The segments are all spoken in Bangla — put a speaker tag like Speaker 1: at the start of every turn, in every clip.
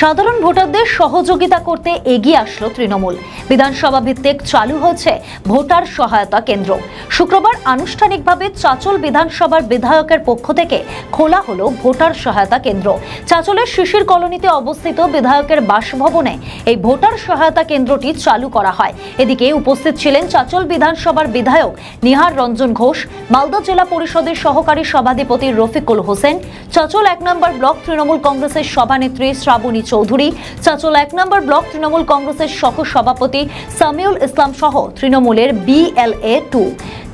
Speaker 1: সাধারণ ভোটারদের সহযোগিতা করতে এগিয়ে আসলো তৃণমূল। বিধানসভা ভিত্তিক চালু হয়েছে ভোটার সহায়তা কেন্দ্র। শুক্রবার আনুষ্ঠানিকভাবে চাচল বিধানসভার বিধায়কের পক্ষ থেকে খোলা হলো ভোটার সহায়তা কেন্দ্র। চাচলের শিশির কলোনিতে অবস্থিত বিধায়কের বাসভবনে এই ভোটার সহায়তা কেন্দ্রটি চালু করা হয়। এদিকে উপস্থিত ছিলেন চাচল বিধানসভার বিধায়ক নিহার রঞ্জন ঘোষ, মালদা জেলা পরিষদের সহকারী সভাধিপতি রফিকুল হোসেন, চাচল এক নম্বর ব্লক তৃণমূল কংগ্রেসের সভানেত্রী শ্রাবণী চৌধুরী। চাচল এক নম্বর ব্লক তৃণমূল কংগ্রেসের সহ সভাপতি সামিউল ইসলাম সহ তৃণমূলের বিএলএ টু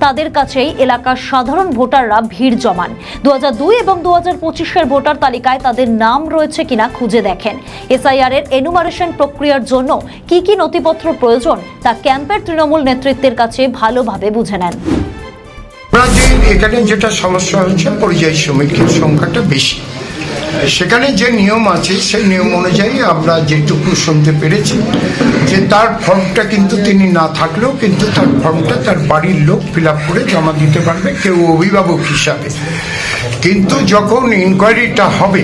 Speaker 1: তাদের কাছেই এলাকার সাধারণ ভোটাররা ভিড় জমান। দু এবং দু হাজার ভোটার তালিকায় তাদের নাম রয়েছে কিনা খুঁজে দেখেন। এসআইআর এর এনুমারেশন প্রক্রিয়ার জন্য কি কি নথিপত্র প্রয়োজন তা ক্যাম্পের তৃণমূল নেতৃত্বের কাছে ভালোভাবে বুঝে নেন।
Speaker 2: এখানে যেটা সমস্যা হচ্ছে পরিযায়ী শ্রমিকের সংখ্যাটা বেশি। সেখানে যে নিয়ম আছে, সেই নিয়ম অনুযায়ী আমরা যেটুকু শুনতে পেরেছি যে তার ফর্মটা কিন্তু তিনি না থাকলেও কিন্তু তার ফর্মটা তার বাড়ির লোক ফিল করে জমা দিতে পারবে, কেউ অভিভাবক হিসাবে। কিন্তু যখন ইনকোয়ারিটা হবে,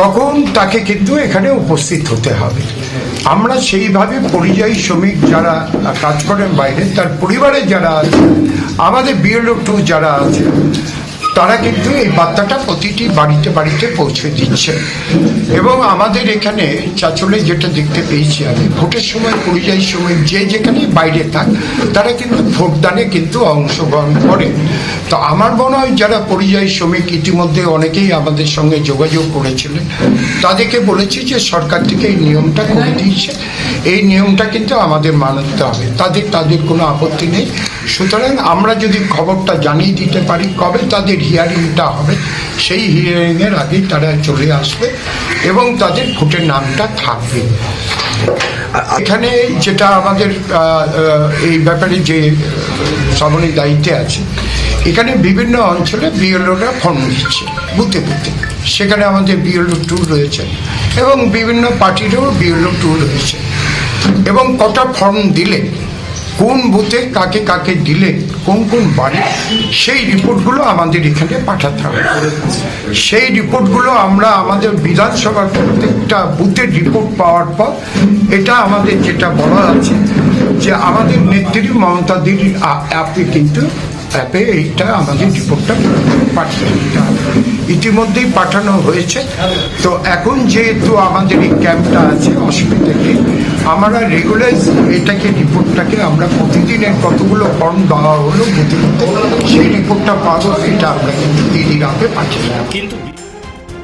Speaker 2: তখন তাকে কিন্তু এখানে উপস্থিত হতে হবে। আমরা সেইভাবে পরিযায়ী শ্রমিক যারা কাজ করেন বাইরে, তার পরিবারে যারা আছে, আমাদের বিএলও টু যারা আছে তারা কিন্তু এই বার্তাটা প্রতিটি বাড়িতে বাড়িতে পৌঁছে দিচ্ছে। এবং আমাদের এখানে চাচলে যেটা দেখতে পেয়েছি আমি, ভোটের সময়, পরিযায়ী সময়, যে যেখানে বাইরে থাক, তারা কিন্তু ভোটদানে কিন্তু অংশগ্রহণ করে। তো আমার মনে হয় যারা পরিযায়ী শ্রমিক ইতিমধ্যে অনেকেই আমাদের সঙ্গে যোগাযোগ করেছিলেন, তাদেরকে বলেছি যে সরকার থেকে এই নিয়মটা করে দিয়েছে। এই নিয়মটা কিন্তু আমাদের মানতে হবে। তাদের তাদের কোনো আপত্তি নেই। সুতরাং আমরা যদি খবরটা জানিয়ে দিতে পারি, কবে তাদের হিয়ারিংটা হবে, সেই হিয়ারিংয়ের আগেই তারা চলে আসবে এবং তাদের ভোটের নামটা থাকবে। এখানে যেটা আমাদের এই ব্যাপারে যে শ্রাবণী দায়িত্বে আছে এখানে বিভিন্ন অঞ্চলে বিএলওরা ফর্ম দিচ্ছে বুথে বুথে। সেখানে আমাদের বিএলও টু রয়েছে এবং বিভিন্ন পার্টিরও বিএলও টু রয়েছে। এবং কটা ফর্ম দিলে, কোন বুথে কাকে কাকে দিলে, কোন কোন বাড়ি, সেই রিপোর্টগুলো আমাদের এখানে পাঠাতে হবে। সেই রিপোর্টগুলো আমরা আমাদের বিধানসভার প্রত্যেকটা বুথের রিপোর্ট পাওয়ার পর, এটা আমাদের যেটা বলা আছে যে আমাদের নেত্রী মমতা দিদির অ্যাপে কিন্তু অ্যাপে এইটা আমাদের রিপোর্টটা পাঠিয়ে দিতে হবে। ইতিমধ্যেই পাঠানো হয়েছে। তো এখন যেহেতু আমাদের এই ক্যাম্পটা আছে অসুবিধা নেই আমরা রেগুলার এটাকে রিপোর্টটাকে আমরা প্রতিদিনের কতগুলো ফর্ম দেওয়া হলো বুথে সেই রিপোর্টটা পাবো এটা আমরা কিন্তু দিদির রাতে পাঠিয়ে
Speaker 3: কিন্তু